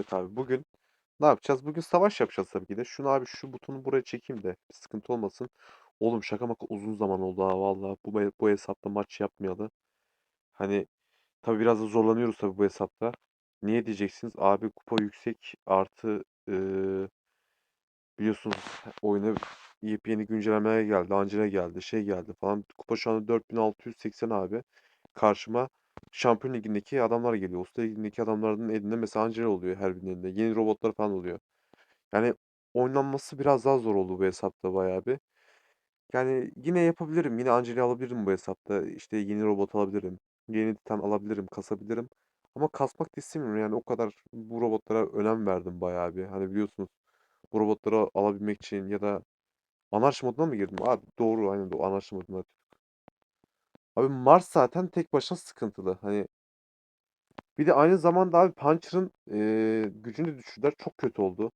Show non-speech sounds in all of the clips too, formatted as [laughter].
Evet abi bugün ne yapacağız? Bugün savaş yapacağız tabii ki de. Şunu abi şu butonu buraya çekeyim de bir sıkıntı olmasın. Oğlum şaka maka uzun zaman oldu ha valla. Bu, bu hesapta maç yapmayalı. Hani tabii biraz da zorlanıyoruz tabii bu hesapta. Niye diyeceksiniz? Abi kupa yüksek artı eee, biliyorsunuz oyuna yepyeni güncellemeler geldi. Angela geldi. Şey geldi falan. Kupa şu anda 4680 abi. Karşıma Şampiyon Ligi'ndeki adamlar geliyor. Usta Ligi'ndeki adamların elinde mesela Angela oluyor her birinin. Yeni robotlar falan oluyor. Yani oynanması biraz daha zor oldu bu hesapta bayağı bir. Yani yine yapabilirim. Yine Angel'i alabilirim bu hesapta. İşte yeni robot alabilirim. Yeni Titan alabilirim, kasabilirim. Ama kasmak da istemiyorum. Yani o kadar bu robotlara önem verdim bayağı bir. Hani biliyorsunuz bu robotları alabilmek için ya da anarşi moduna mı girdim? Abi doğru aynen doğru anarşi moduna. Abi Mars zaten tek başına sıkıntılı. Hani bir de aynı zamanda abi Puncher'ın eee gücünü düşürdüler. Çok kötü oldu.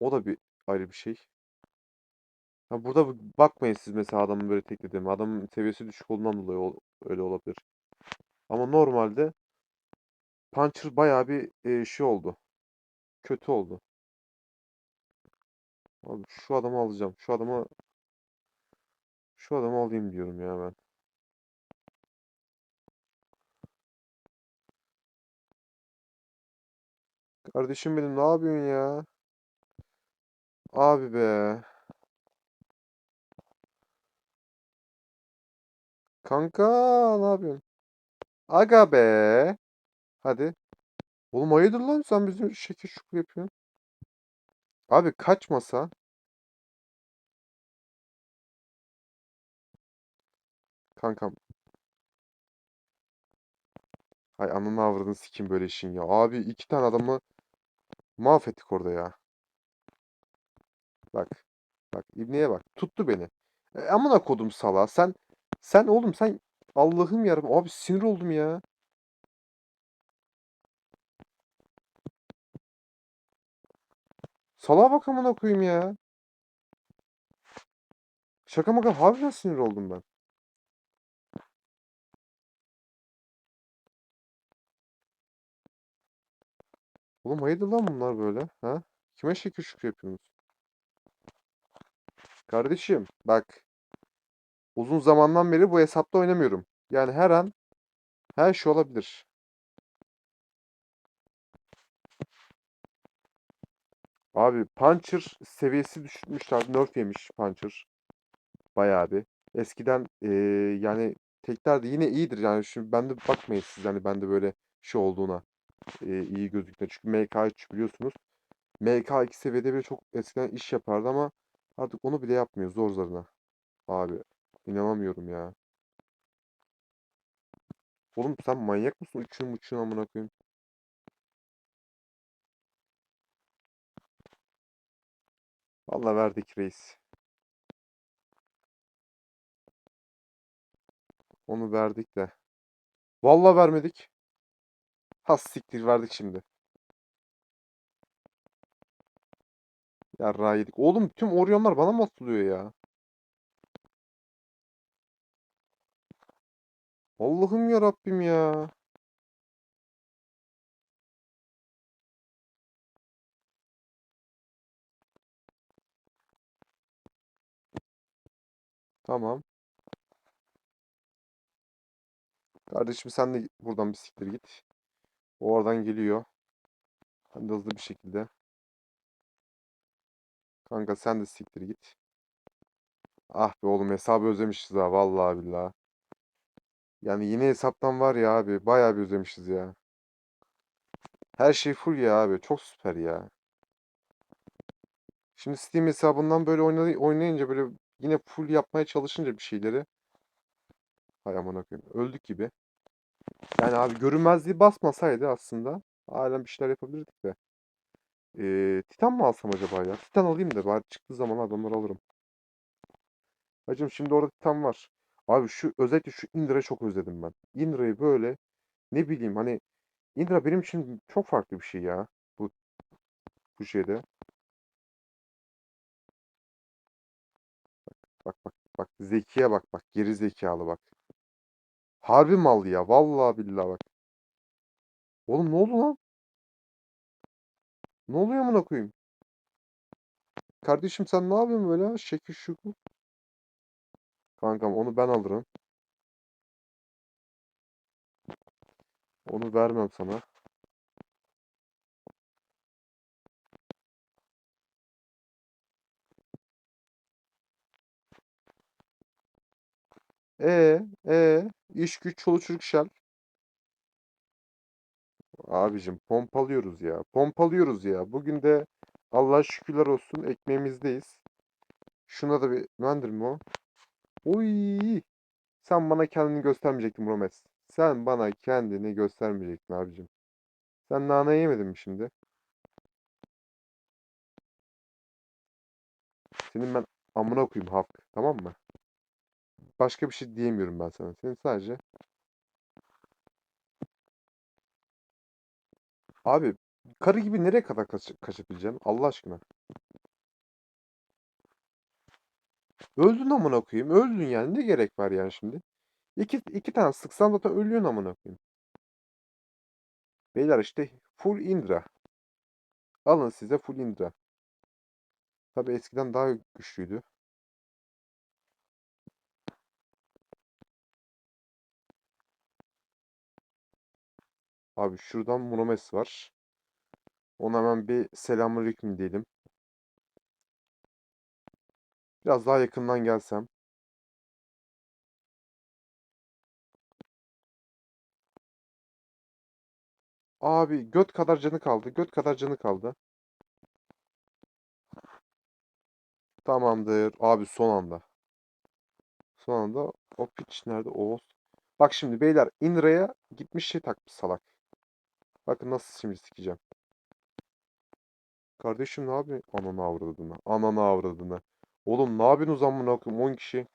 O da bir ayrı bir şey. Ha burada bakmayın siz mesela adamın böyle teklediğimi. Adamın seviyesi düşük olduğundan dolayı ol- öyle olabilir. Ama normalde Puncher bayağı bir eee, şey oldu. Kötü oldu. Abi şu adamı alacağım. Şu adamı şu adamı alayım diyorum ya ben. Kardeşim benim ne yapıyorsun ya? Abi be. Kanka ne yapıyorsun? Aga be. Hadi. Oğlum hayırdır lan sen bizim şekil şukul yapıyorsun. Abi kaçmasa. Kankam. Hay ananı avradını sikim böyle işin ya. Abi iki tane adamı mahvettik orada ya. Bak. Bak İbni'ye bak. Tuttu beni. E, amına kodum sala. Sen sen oğlum sen Allah'ım yarabbim. Abi sinir oldum ya. Salağa bak amına koyayım ya. Şaka maka harbiden sinir oldum ben. Oğlum hayırdır lan bunlar böyle? Ha? Kime şekil şükür yapıyorsunuz? Kardeşim bak. Uzun zamandan beri bu hesapta oynamıyorum. Yani her an her şey olabilir. Abi Puncher seviyesi düşmüşler. Nerf yemiş Puncher. Bayağı bir. Eskiden eee, yani tekler de yine iyidir. Yani şimdi ben de bakmayın siz hani ben de böyle şey olduğuna eee, iyi gözüküyor. Çünkü MK3 biliyorsunuz. MK2 seviyede bile çok eskiden iş yapardı ama artık onu bile yapmıyor zor zarına. Abi inanamıyorum ya. Oğlum sen manyak mısın? Uçuyorsun uçuyorsun amına koyayım. Vallahi verdik reis. Onu verdik de. Vallahi vermedik. Has siktir verdik şimdi. Yarrağı yedik. Oğlum tüm Orion'lar bana mı atılıyor ya? Allah'ım ya Rabbim ya. Tamam. Kardeşim sen de buradan bir siktir git. O oradan geliyor. Hem hızlı bir şekilde. Kanka sen de siktir git. Ah be oğlum hesabı özlemişiz ha vallahi billahi. Yani yine hesaptan var ya abi bayağı bir özlemişiz ya. Her şey full ya abi çok süper ya. Şimdi Steam hesabından böyle oynay- oynayınca böyle yine full yapmaya çalışınca bir şeyleri. Hay amına koyayım öldük gibi. Yani abi görünmezliği basmasaydı aslında halen bir şeyler yapabilirdik de. Ee, Titan mı alsam acaba ya? Titan alayım da bari çıktığı zaman adamları alırım. Hacım şimdi orada Titan var. Abi şu özellikle şu Indra'yı çok özledim ben. Indra'yı böyle ne bileyim hani Indra benim için çok farklı bir şey ya. Bu bu şeyde. Bak bak bak zekiye bak bak geri zekalı bak. Harbi mal ya vallahi billahi bak. Oğlum ne oldu lan? Ne oluyor amına koyayım? Kardeşim sen ne yapıyorsun böyle? Şekil şukul. Kankam onu ben alırım. Onu vermem sana. E e iş güç çoluk çocuk şel. Abicim pompalıyoruz ya. Pompalıyoruz ya. Bugün de Allah'a şükürler olsun ekmeğimizdeyiz. Şuna da bir mühendir mi o? Oy! Sen bana kendini göstermeyecektin Romes. Sen bana kendini göstermeyecektin abicim. Sen nane yemedin mi şimdi? Senin ben amına koyayım Hafk. Tamam mı? Başka bir şey diyemiyorum ben sana. Senin sadece Abi karı gibi nereye kadar kaç kaçabileceğim Allah aşkına? Öldün amına koyayım. Öldün yani. Ne gerek var yani şimdi? İki, iki tane sıksan zaten ölüyorsun amına koyayım. Beyler işte full Indra. Alın size full Indra. Tabi eskiden daha güçlüydü. Abi şuradan Munomes var. Ona hemen bir selamünaleyküm diyelim. Biraz daha yakından gelsem. Abi göt kadar canı kaldı. Göt kadar canı kaldı. Tamamdır. Abi son anda. Son anda o piç nerede? Oğuz. Bak şimdi beyler Indra'ya gitmiş şey takmış salak. Bakın nasıl şimdi sikeceğim. Kardeşim ne yapıyor? Ananı avradını. Ananı avradını. Oğlum ne yapıyorsunuz amına koyayım 10 kişi.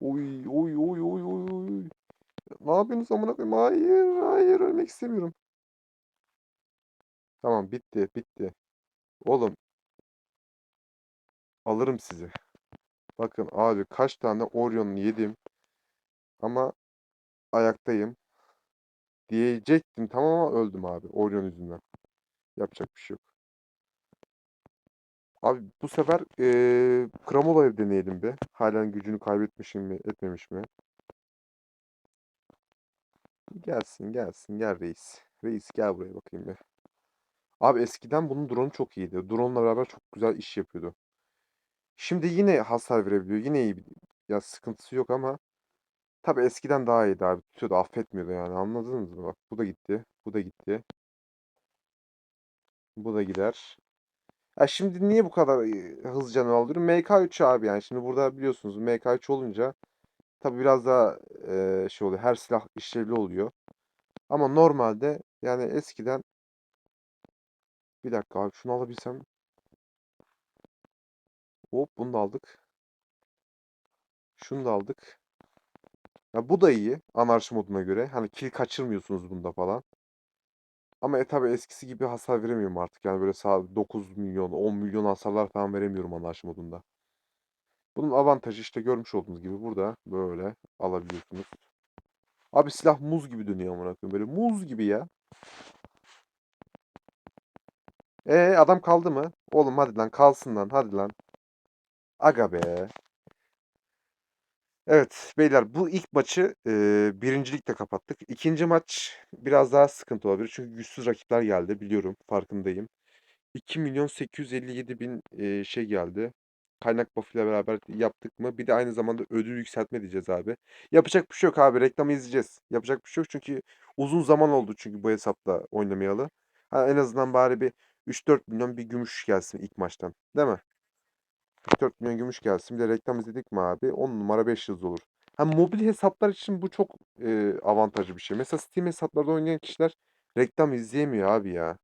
Oy oy oy oy oy oy. Ne yapıyorsunuz amına koyayım? Hayır hayır ölmek istemiyorum. Tamam bitti bitti. Oğlum alırım sizi. Bakın abi kaç tane Orion'u yedim. Ama ayaktayım. Diyecektim tamam ama öldüm abi. Orion yüzünden. Yapacak bir şey yok. Abi bu sefer eee Kramola'yı deneyelim bir. Halen gücünü kaybetmiş mi etmemiş mi? Gelsin gelsin gel reis. Reis gel buraya bakayım bir. Abi eskiden bunun drone'u çok iyiydi. Drone'la beraber çok güzel iş yapıyordu. Şimdi yine hasar verebiliyor. Yine iyi bir ya sıkıntısı yok ama tabii eskiden daha iyiydi abi. Tutuyordu affetmiyordu yani anladınız mı? Bak bu da gitti. Bu da gitti. Bu da gider. Ya şimdi niye bu kadar e, hızlı canı aldırıyorum? MK3 abi yani. Şimdi burada biliyorsunuz MK3 olunca tabii biraz daha e, şey oluyor. Her silah işlevli oluyor. Ama normalde yani eskiden bir dakika abi şunu alabilsem. Hop bunu da aldık. Şunu da aldık. Ya bu da iyi anarşi moduna göre. Hani kill kaçırmıyorsunuz bunda falan. Ama e tabi eskisi gibi hasar veremiyorum artık. Yani böyle sağ 9 milyon, 10 milyon hasarlar falan veremiyorum anarşi modunda. Bunun avantajı işte görmüş olduğunuz gibi burada böyle alabiliyorsunuz. Abi silah muz gibi dönüyor amına koyayım. Böyle muz gibi ya. E adam kaldı mı? Oğlum hadi lan kalsın lan hadi lan. Aga be. Evet beyler bu ilk maçı e, birincilikle kapattık. İkinci maç biraz daha sıkıntı olabilir. Çünkü güçsüz rakipler geldi biliyorum farkındayım. 2 milyon 857 bin e, şey geldi. Kaynak buff'ıyla beraber yaptık mı? Bir de aynı zamanda ödül yükseltme diyeceğiz abi. Yapacak bir şey yok abi. Reklamı izleyeceğiz. Yapacak bir şey yok çünkü uzun zaman oldu çünkü bu hesapla oynamayalı. Ha, en azından bari bir 3-4 milyon bir gümüş gelsin ilk maçtan. Değil mi? 4 milyon gümüş gelsin. Bir de reklam izledik mi abi? 10 numara 5 yıldız olur. Hem mobil hesaplar için bu çok e, avantajlı bir şey. Mesela Steam hesaplarda oynayan kişiler reklam izleyemiyor abi ya.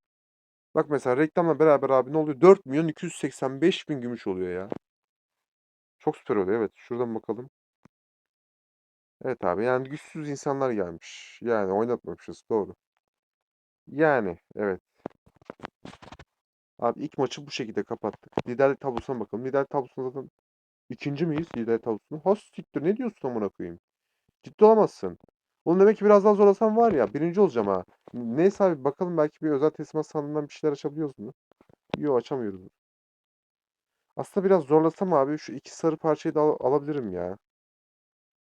Bak mesela reklamla beraber abi ne oluyor? 4 milyon 285 bin gümüş oluyor ya. Çok süper oluyor evet. Şuradan bakalım. Evet abi yani güçsüz insanlar gelmiş. Yani oynatmamışız doğru. Yani evet. Abi ilk maçı bu şekilde kapattık. Liderlik tablosuna bakalım. Liderlik tablosunda zaten İkinci miyiz hidayet havuzunda? Ha siktir ne diyorsun amına koyayım? Ciddi olamazsın. Oğlum demek ki biraz daha zorlasam var ya birinci olacağım ha. Neyse abi bakalım belki bir özel teslimat sandığından bir şeyler açabiliyoruz mu? Yok açamıyoruz. Aslında biraz zorlasam abi şu iki sarı parçayı da al- alabilirim ya.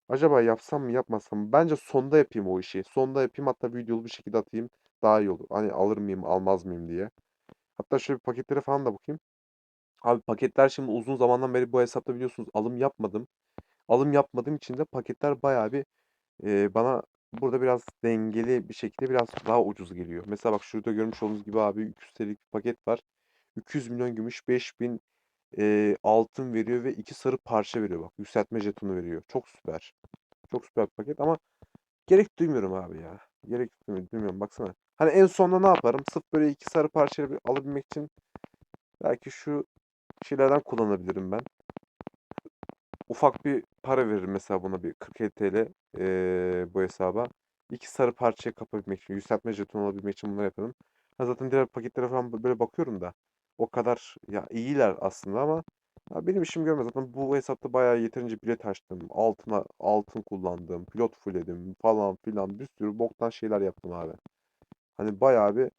Acaba yapsam mı yapmasam mı? Bence sonda yapayım o işi. Sonda yapayım hatta videolu bir şekilde atayım. Daha iyi olur. Hani alır mıyım almaz mıyım diye. Hatta şöyle bir paketlere falan da bakayım. Abi paketler şimdi uzun zamandan beri bu hesapta biliyorsunuz alım yapmadım. Alım yapmadığım için de paketler bayağı bir e, bana burada biraz dengeli bir şekilde biraz daha ucuz geliyor. Mesela bak şurada görmüş olduğunuz gibi abi 200 TL'lik bir paket var. 200 milyon gümüş 5000 e, altın veriyor ve iki sarı parça veriyor bak. Yükseltme jetonu veriyor. Çok süper. Çok süper bir paket ama gerek duymuyorum abi ya. Gerek duymuyorum, baksana. Hani en sonunda ne yaparım? Sırf böyle iki sarı parçayı alabilmek için belki şu şeylerden kullanabilirim ben. Ufak bir para veririm mesela buna bir 47 TL eee, bu hesaba. İki sarı parçayı kapabilmek için, yükseltme jetonu alabilmek için bunları yapıyorum. Ha zaten diğer paketlere falan böyle bakıyorum da o kadar ya iyiler aslında ama ya benim işim görmez. Zaten bu hesapta bayağı yeterince bilet açtım. Altına altın kullandım. Pilot fullledim falan filan bir sürü boktan şeyler yaptım abi. Hani bayağı bir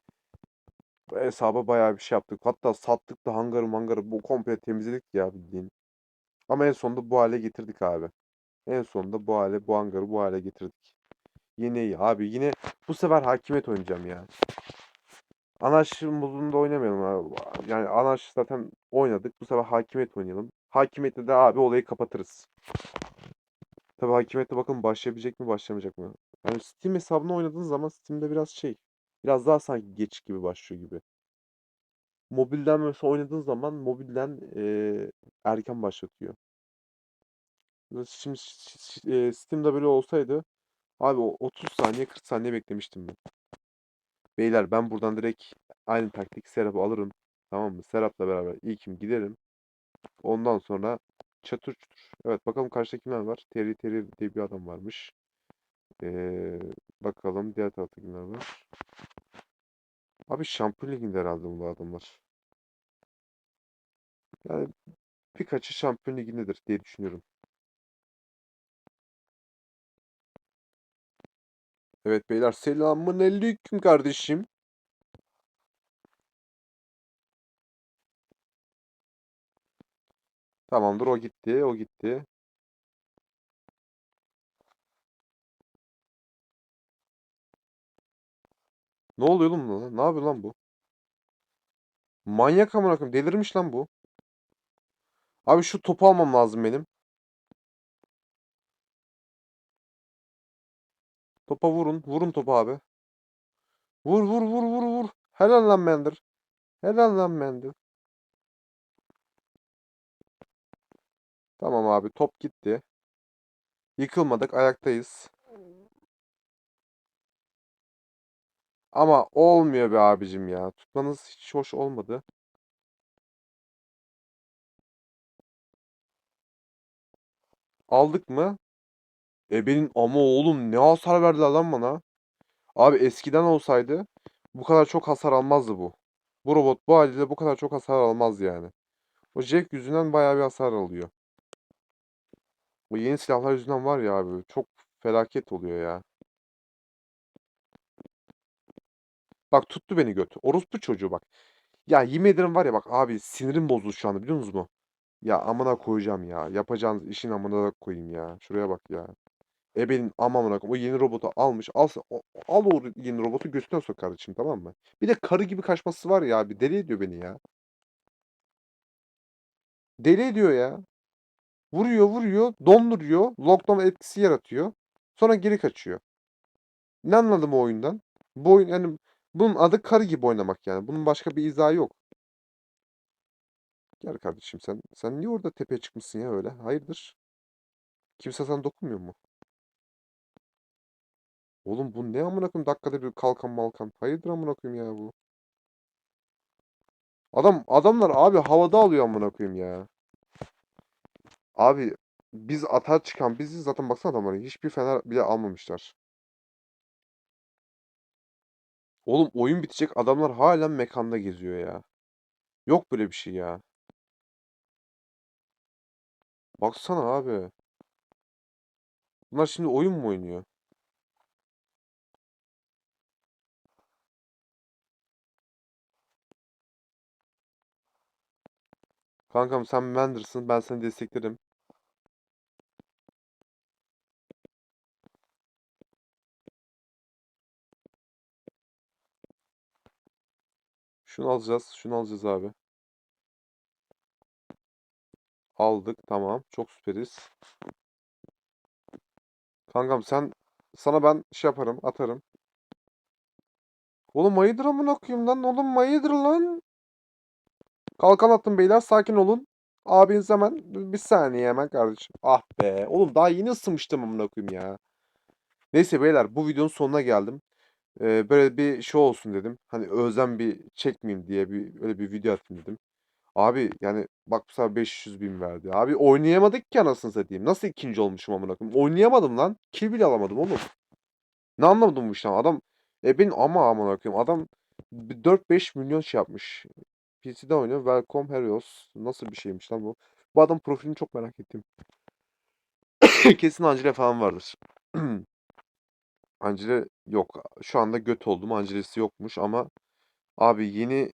hesaba bayağı bir şey yaptık. Hatta sattık da hangarı mangarı bu komple temizledik ya bildiğin. Ama en sonunda bu hale getirdik abi. En sonunda bu hale, bu hangarı bu hale getirdik. Yine iyi. Abi yine bu sefer hakimiyet oynayacağım ya. Anarşi modunda oynamayalım abi. Yani anarşi zaten oynadık. Bu sefer hakimiyet oynayalım. Hakimiyette de abi olayı kapatırız. Tabii hakimiyette bakın başlayabilecek mi başlamayacak mı? Yani Steam hesabını oynadığın zaman Steam'de biraz şey. Biraz daha sanki geç gibi başlıyor gibi. Mobilden mesela oynadığın zaman mobilden eee, erken başlatıyor. Şimdi eee, Steam'de böyle olsaydı Abi o 30 saniye 40 saniye beklemiştim ben. Beyler ben buradan direkt aynı taktik Serap'ı alırım. Tamam mı? Serap'la beraber ilkim giderim. Ondan sonra çatır çutur. Evet bakalım karşıda kimler var? Terry Terry diye bir adam varmış. Ee, bakalım diğer tarafta kimler var? Abi Şampiyon Ligi'nde herhalde bu adamlar. Yani birkaçı Şampiyon Ligi'ndedir diye düşünüyorum. Evet beyler selamun aleyküm kardeşim. Tamamdır o gitti o gitti. Ne oluyor oğlum lan? Ne yapıyor lan bu? Manyak amına koyayım. Delirmiş lan bu. Abi şu topu almam lazım benim. Topa vurun. Vurun topu abi. Vur vur vur vur vur. Helal lan Mender. Helal lan Mender. Tamam abi top gitti. Yıkılmadık ayaktayız. Ama olmuyor be abicim ya. Tutmanız hiç hoş olmadı. Aldık mı? Ebenin ama oğlum ne hasar verdiler lan bana. Abi eskiden olsaydı bu kadar çok hasar almazdı bu. Bu robot bu haliyle bu kadar çok hasar almaz yani. O Jack yüzünden bayağı bir hasar alıyor. Bu yeni silahlar yüzünden var ya abi çok felaket oluyor ya. Bak tuttu beni göt. Orospu çocuğu bak. Ya yemin ederim var ya bak abi sinirim bozuldu şu anda biliyor musunuz mu? Ya amına koyacağım ya. Yapacağınız işin amına koyayım ya. Şuraya bak ya. Ebenin amına koyayım. O yeni robotu almış. Al, al o yeni robotu göğsüne sok kardeşim tamam mı? Bir de karı gibi kaçması var ya abi. Deli ediyor beni ya. Deli ediyor ya. Vuruyor vuruyor. Donduruyor. Lockdown etkisi yaratıyor. Sonra geri kaçıyor. Ne anladım o oyundan? Bu oyun yani bunun adı karı gibi oynamak yani. Bunun başka bir izahı yok. Gel kardeşim sen. Sen niye orada tepeye çıkmışsın ya öyle? Hayırdır? Kimse sana dokunmuyor mu? Oğlum bu ne amına koyayım dakikada bir kalkan malkan. Hayırdır amına koyayım ya bu. Adam adamlar abi havada alıyor amına koyayım ya. Abi biz atağa çıkan biziz zaten baksana adamlara hiçbir fener bile almamışlar. Oğlum oyun bitecek adamlar halen mekanda geziyor ya. Yok böyle bir şey ya. Baksana abi. Bunlar şimdi oyun mu oynuyor? Kankam sen Mender'sın. Ben seni desteklerim. Şunu alacağız. Şunu alacağız abi. Aldık. Tamam. Çok süperiz. Kankam sen sana ben şey yaparım. Atarım. Oğlum hayırdır amına koyayım lan. Oğlum hayırdır lan. Kalkan attım beyler. Sakin olun. Abiniz hemen. Bir saniye hemen kardeşim. Ah be. Oğlum daha yeni ısınmıştım amına koyayım ya. Neyse beyler bu videonun sonuna geldim. Ee, böyle bir şey olsun dedim. Hani özlem bir çekmeyeyim diye bir öyle bir video atayım dedim. Abi yani bak bu sefer 500 bin verdi. Abi oynayamadık ki anasını satayım. Nasıl ikinci olmuşum amına koyayım? Oynayamadım lan. Kill bile alamadım oğlum. Ne anlamadım bu işten? Adam e ben ama amına koyayım. Adam 4-5 milyon şey yapmış. PC'de oynuyor. Welcome Heroes. Nasıl bir şeymiş lan bu? Bu adam profilini çok merak ettim. [coughs] Kesin Angela falan vardır. [clears throat] Angela yok. Şu anda göt oldum. Angela'sı yokmuş ama abi yeni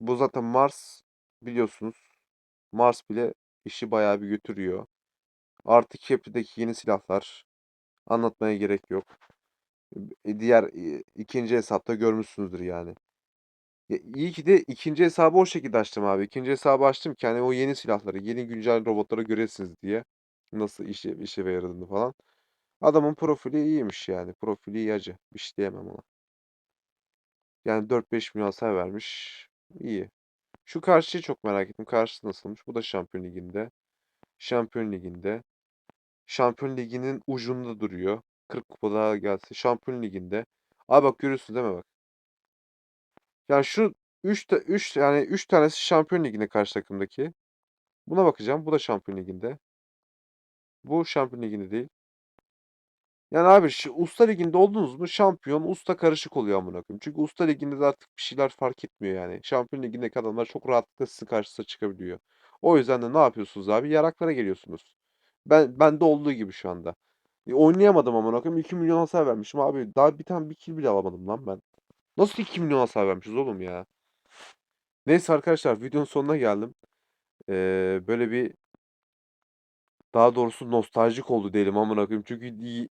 bu zaten Mars biliyorsunuz. Mars bile işi bayağı bir götürüyor. Artık Kepler'deki yeni silahlar anlatmaya gerek yok. E, diğer e, ikinci hesapta görmüşsünüzdür yani. Ya, iyi ki de ikinci hesabı o şekilde açtım abi. İkinci hesabı açtım ki hani o yeni silahları, yeni güncel robotları göresiniz diye. Nasıl işe, işe yaradığını falan. Adamın profili iyiymiş yani. Profili iyi acı. Bir şey diyemem ona. Yani 4-5 milyon hasar vermiş. İyi. Şu karşıyı çok merak ettim. Karşısı nasılmış? Bu da Şampiyon Ligi'nde. Şampiyon Ligi'nde. Şampiyon Ligi'nin ucunda duruyor. 40 kupa daha gelse. Şampiyon Ligi'nde. Abi bak görüyorsun değil mi bak. Yani şu 3 ta 3 yani 3 tanesi Şampiyon Ligi'nde karşı takımdaki. Buna bakacağım. Bu da Şampiyon Ligi'nde. Bu Şampiyon Ligi'nde değil. Yani abi şu Usta Ligi'nde oldunuz mu şampiyon usta karışık oluyor amına koyayım. Çünkü Usta Ligi'nde de artık bir şeyler fark etmiyor yani. Şampiyon Ligi'ndeki adamlar çok rahatlıkla sizin karşınıza çıkabiliyor. O yüzden de ne yapıyorsunuz abi? Yaraklara geliyorsunuz. Ben bende olduğu gibi şu anda. E, oynayamadım amına koyayım. 2 milyon hasar vermişim abi. Daha bir tane bir kill bile alamadım lan ben. Nasıl 2 milyon hasar vermişiz oğlum ya? Neyse arkadaşlar videonun sonuna geldim. Ee, böyle bir daha doğrusu nostaljik oldu diyelim amına koyayım. Çünkü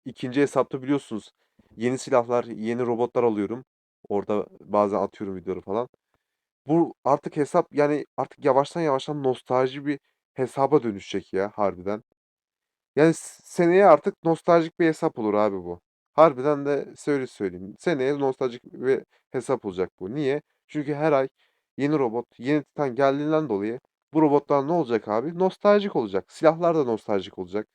ikinci hesapta biliyorsunuz yeni silahlar, yeni robotlar alıyorum. Orada bazen atıyorum videoları falan. Bu artık hesap yani artık yavaştan yavaştan nostalji bir hesaba dönüşecek ya harbiden. Yani seneye artık nostaljik bir hesap olur abi bu. Harbiden de söyle söyleyeyim. Seneye nostaljik bir hesap olacak bu. Niye? Çünkü her ay yeni robot, yeni titan geldiğinden dolayı bu robotlar ne olacak abi? Nostaljik olacak. Silahlar da nostaljik olacak.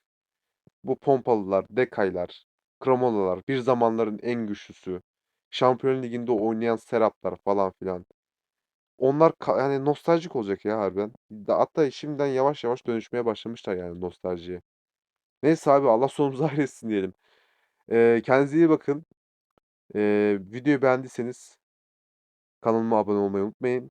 Bu pompalılar, dekaylar, kromolalar, bir zamanların en güçlüsü. Şampiyon Ligi'nde oynayan Seraplar falan filan. Onlar yani nostaljik olacak ya harbiden. Hatta şimdiden yavaş yavaş dönüşmeye başlamışlar yani nostaljiye. Neyse abi Allah sonumuzu [laughs] hayretsin diyelim. Ee, kendinize iyi bakın. Ee, videoyu beğendiyseniz kanalıma abone olmayı unutmayın.